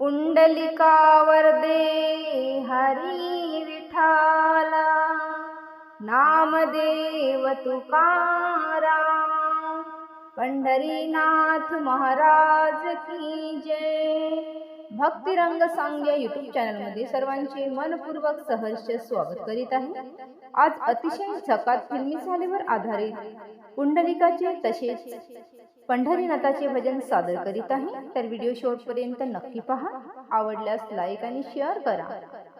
पुंडलिकावर दे हरी विठाला नामदेव तुकाराम पंढरीनाथ महाराज की जय. भक्तिरंग सांग या युट्यूब चॅनलमध्ये सर्वांचे मनपूर्वक सहर्ष स्वागत करीत आहे. आज अतिशय झकात फिल्मी झालेवर आधारित पुंडलिकाचे तसेच पंढरीनाथाचे भजन सादर करीत आहे. तर व्हिडिओ शेवटपर्यंत नक्की पहा. आवडल्यास लाईक आणि शेअर करा.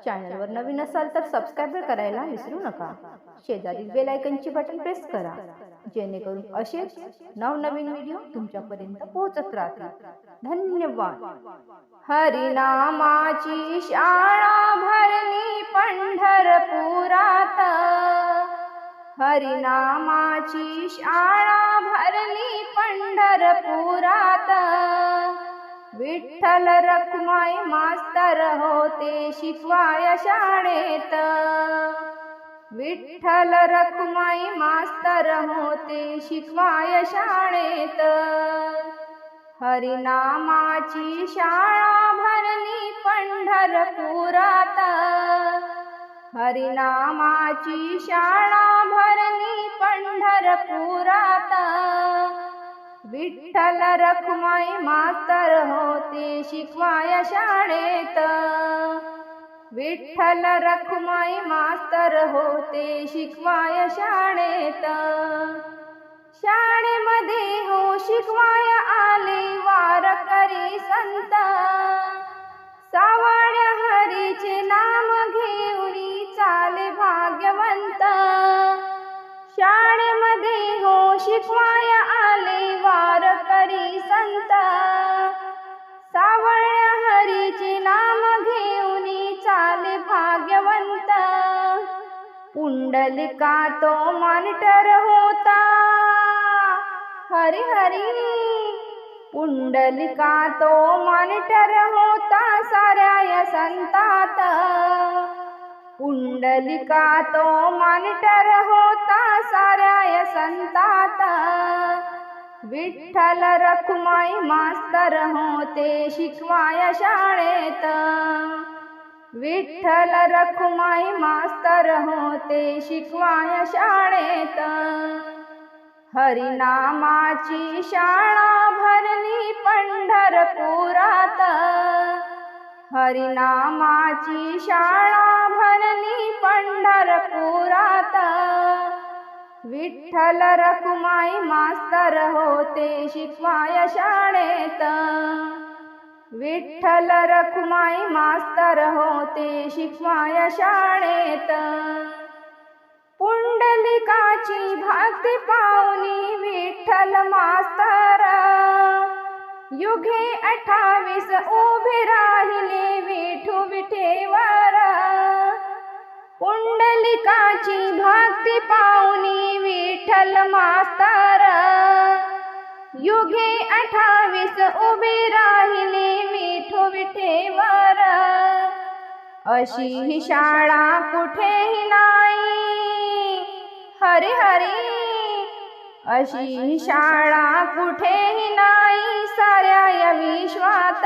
चॅनलवर नवीन असाल तर सबस्क्राईब करायला विसरू नका. शेजारील बेल आयकनचे बटन प्रेस करा. जेणेकरून असेच नवनवीन व्हिडिओ तुमच्यापर्यंत पोहोचत राहतील. धन्यवाद. हरिनामाची शाळा भरली पंढरपुरात. हरिनामाची शाळा भरली पंढरपुरात. विठ्ठल रखुमाई मास्तर होते शिकवाय शाळेत. विठ्ठल रखुमाई मास्तर होते शिकवाय शाळेत. हरिनामाची शाळा भरली पंढरपुरात. हरिनामाची शाळा भरली पंढरपुरात. विठ्ठल रखुमाई मास्तर होते शिकवाय शाळेत. विठ्ठल रखुमाई मास्तर होते शिकवाय शाळेत. शाळेमध्ये हो शिकवाय आले वारकरी संत. सावळ्या हरीचे नाम घेऊनी चाले भाग्यवंत. शाळेमध्ये शिकवाय आले वारकरी संत. सावळ्या हरीचे नाम घेऊनी चाले भाग्यवंत. पुंडलिका तो मॉनिटर होता. हरी हरी पुंडलिका तो मॉनिटर होता साऱ्या या संतात. पुंडलिका तो मॉनिटर होता संतात। विठ्ठल रखुमाई मास्तर होते शिकवाय शाळेत। विठ्ठल रखुमाई मास्तर होते शिकवाय शाळेत। हरिनामाची शाळा भरली पंढरपुरात। हरिनामाची शाळा भरली पंढरपुरात। विठ्ठल रखुमाई मास्तर होते शिकवाय शाळेत. विठ्ठल रखुमाई मास्तर होते शिकवाय शाळेत. पुंडलिकाची भक्ती पावनी विठ्ठल मास्तर. युगे अठ्ठावीस उभे राहिले विठू विठेवर. पुंडलिकाची भक्ती पावनी विठ्ठल मास्तर. युगे अठ्ठावीस उभे राहिले विठू विठेवर. अशी ही शाळा कुठेही नाही. हरे हरे. अशी ही शाळा कुठेही नाही साऱ्या या विश्वात.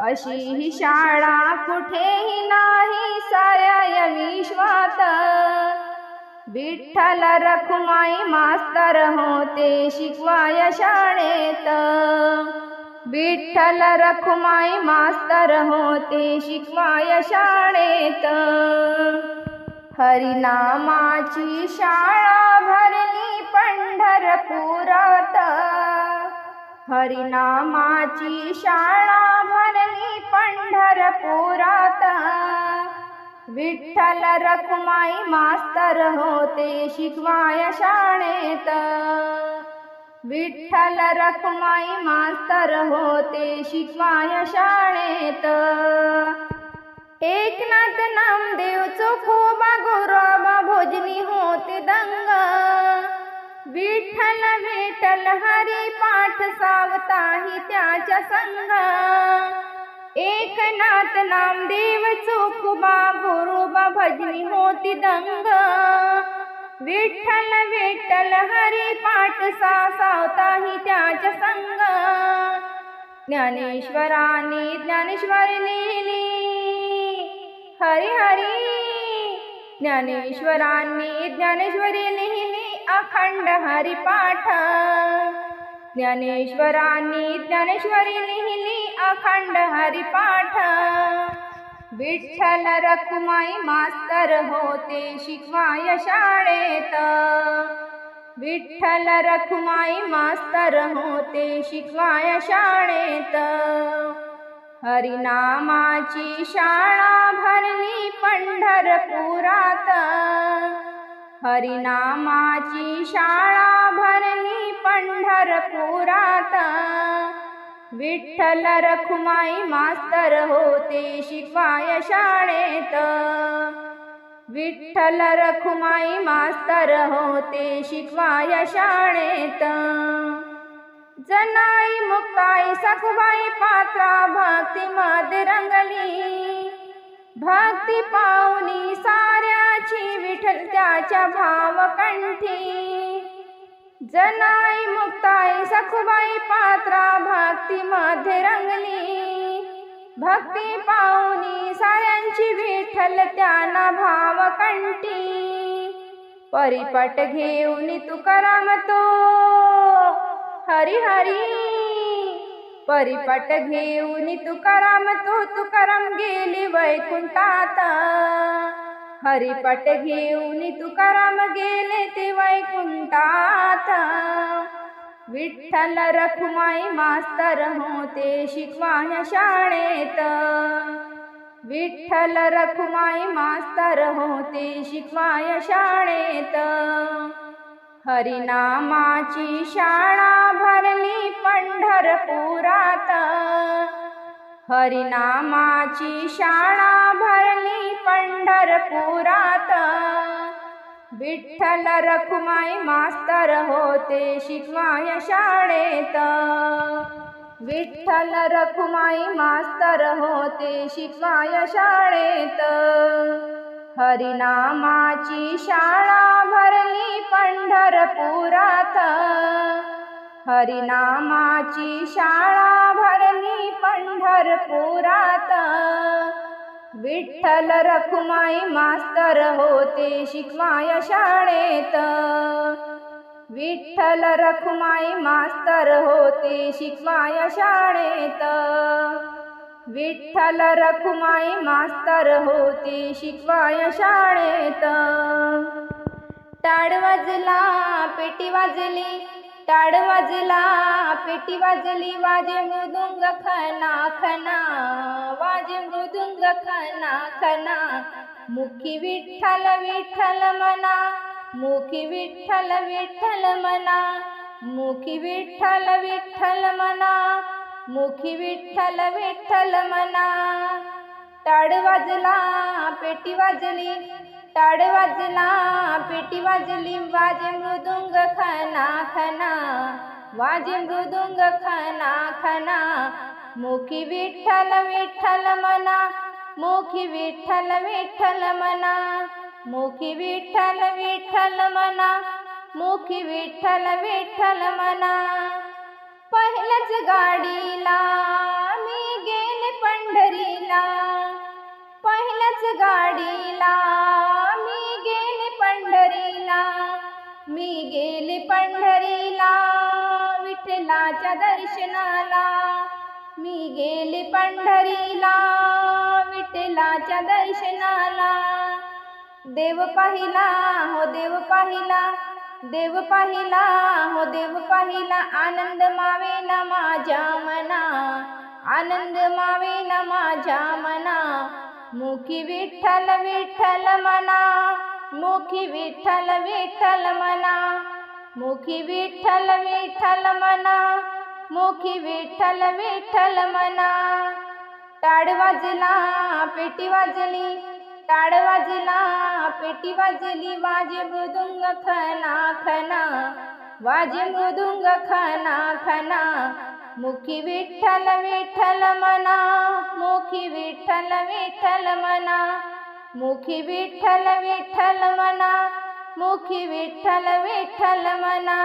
अशी ही शाळा कुठेही नाही साऱ्या या विश्वात. विठ्ठल रखुमाई मास्तर होते शिकवाय शाळेत. विठ्ठल रखुमाई मास्तर होते शिकवाय शाळेत. हरिनामाची शाळा भरली पंढरपुरात. हरिनामाची शाळा भर पुराता। विठ्ठल रखुमाई मास्तर होते शिकवाय शाळेत। विठ्ठल रखुमाई मास्तर होते शिकवाय शाळेत। एकनाथ नामदेव चोखोबा गोरोबा भोजनी होते दंग। विठ्ठल विठ्ठल हरी पाठ सावताही त्याच्या संघ एकनाथ नामदेव चोखोबा गोरोबा भजनी होती दंग. विठ्ठल विठ्ठल हरी पाठ सा सावताही त्याच्या संग. ज्ञानेश्वरांनी ज्ञानेश्वरी लिहिली. हरी हरी. ज्ञानेश्वरांनी ज्ञानेश्वरी लिहिली अखंड हरिपाठ ज्ञानेश्वरांनी ज्ञानेश्वरी लिहिली अखंड हरिपाठ. विठ्ठल रखुमाई मास्तर होते शिकवाय शाळेत. विठ्ठल रखुमाई मास्तर होते शिकवाय शाळेत. हरिनामाची शाळा भरली पंढरपुरात. हरिनामाची शाळा भरली पंढरपुरात. विठ्ठल रखुमाई मास्तर होते शिकवाय शाळेत. विठ्ठल रखुमाई मास्तर होते शिकवाय शाळेत. जनाई मुक्ताई सखबाई पात्रा भक्ती मध्ये रंगली. भक्ती पावनी साऱ्याची विठ्ठल त्याच्या भावकंठी. जनाई मुक्ताई सखुबाई पात्रा भक्ती मध्ये रंगली. भक्ती पावनी साऱ्यांची विठ्ठल त्यांना भावकंठी. परिपट घेऊन तुकाराम तो हरी हरी. परिपट घेऊन तुकाराम तो तुकाराम गेली वैकुंठात. हरिपट घेऊन तुकाराम गेले ते वैकुंठात. विठ्ठल रखुमाई मास्तर होते शिकवाय शाळेत. विठ्ठल रखुमाई मास्तर होते शिकवाय शाळेत. हरिनामाची शाळा भरली पंढरपुरात. हरिनामाची शाळा भरली पंढरपुरात. विठ्ठल रखुमाई मास्तर होते शिकवाय शाळेत. विठ्ठल रखुमाई मास्तर होते शिकवाय शाळेत. हरिनामाची शाळा भरली पंढरपुरात. हरिनामाची शाळा भरली पंढरपुरात. विठ्ठल रखुमाई मास्तर होते शिकवाय शाळेत. विठ्ठल रखुमाई मास्तर होते शिकवाय शाळेत. विठ्ठल रखुमाई मास्तर होते शिकवाय शाळेत. टाळ वाजला पेटी वाजली टाळ वाजला पेटी वाजली वाजे मृदुंग खना खना वाजे मृदुंग खना खना. मुखी विठ्ठल विठ्ठल मना मुखी विठ्ठल विठ्ठल मना. मुखी विठ्ठल विठ्ठल मना मुखी विठ्ठल विठ्ठल मना. टाळ वाजला पेटी वाजली टाळ वाजला पेटी वाजली वाजे मृदुंग खना खना वाजे मृदुंग खना खना. मुखी विठ्ठल विठ्ठल मना मुखी विठ्ठल विठ्ठल मना. मुखी विठ्ठल विठ्ठल मना मुखी विठ्ठल विठ्ठल मना. पहिलंच गाडी मी गेले पंढरीला विठ्ठलाच्या दर्शनाला. देव पाहिला हो देव पाहिला देव पाहिला हो देव पाहिला आनंद मावे न माझ्या मना. आनंद मावे न माझ्या मना. मुखी विठ्ठल विठ्ठल मना. मुखी विठ्ठल विठ्ठल मना. मुखी विठ्ठल विठ्ठल मना. मुखी विठ्ठल विठ्ठल मना. टाळ वाजला पेटी वाजली. टाळ वाजला पेटी वाजली. वाजे मृदुंग खना खना. वाजे मृदुंग खना खना. मुखी विठ्ठल विठ्ठल मना. मुखी विठ्ठल विठ्ठल मना. मुखी विठ्ठल विठ्ठल मना. मुखी विठ्ठल विठ्ठल मना.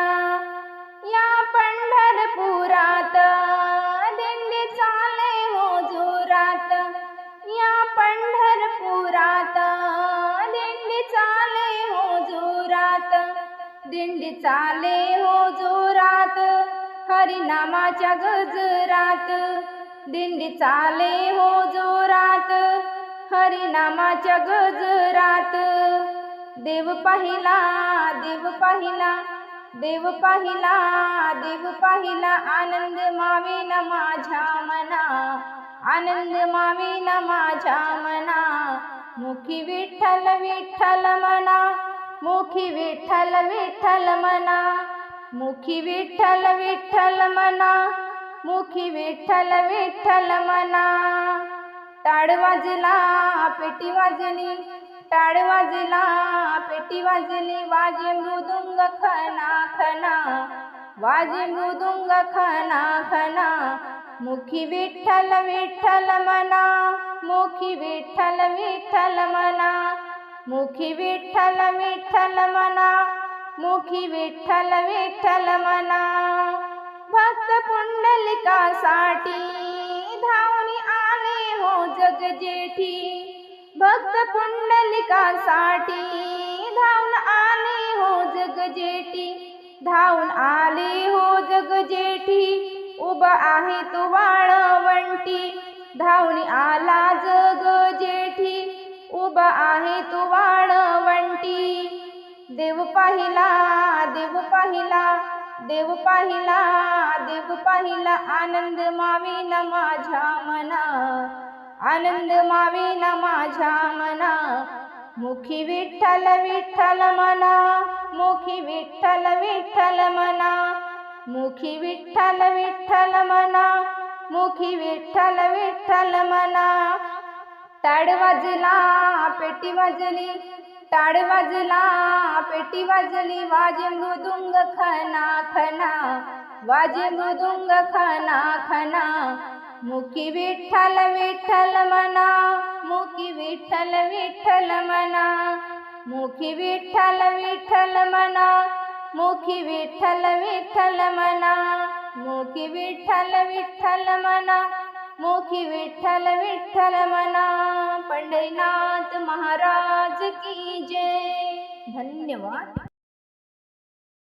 या पंढरपुरात. दिंडी चाले हो जोरात. या पंढरपुरात. दिंडी चाले हो जोरात. दिंडी चाले हो जोरात. हरिनामाच्या गजरात. दिंडी चाले हो जोरात. हरिनामाच्या गजरात. देव पाहिला देव पाहिला. देव पाहिला देव पाहिला आनंद मावेना माझ्या मना. आनंद मावेना माझ्या मना. मुखी विठ्ठल विठ्ठल मना. मुखी विठ्ठल विठ्ठल मना. मुखी विठ्ठल विठ्ठल मना. मुखी विठ्ठल विठ्ठल मना. टाळ वाजला पेटी वाजली. टाळ वाजला पेटी वाजली वाजे मृदुंग खना खना. वाजे मृदुंग खना खना. मुखी विठ्ठल विठ्ठल मना. मुखी विठ्ठल विठ्ठल मना. मुखी विठ्ठल विठ्ठल मना. मुखी विठ्ठल विठ्ठल मना. भक्त पुंडलिकासाठी धावणी आले हो जग जेठी भक्त पुंडलिकासाठी धावून आले हो जग जेठी धावून आले हो जग जेठी उभा आहे तो वाळवंटी. धावून आला जग जेठी उभा आहे तो वाळवंटी. देव पाहिला देव पाहिला देव पाहिला देव पाहिला आनंद मावेना माझ्या मना आनंद मावेना माझ्या मना. मुखी विठ्ठल विठ्ठल मना. मुखी विठ्ठल विठ्ठल मना. मुखी विठ्ठल विठ्ठल मना. मुखी विठ्ठल विठ्ठल मना. टाळ वाजला पेटी वाजली. टाळ वाजला पेटी वाजली. वाजे मृदुंग खना खना. वाजे मृदुंग खना खना. मुखी विठ्ठल विठ्ठल मना मुखी विठ्ठल विठ्ठल मना मुखी विठ्ठल विठ्ठल मना मुखी विठ्ठल विठ्ठल मना मुखी विठ्ठल विठ्ठल मना मुखी विठ्ठल विठ्ठल मना पंढरीनाथ महाराज की जय धन्यवाद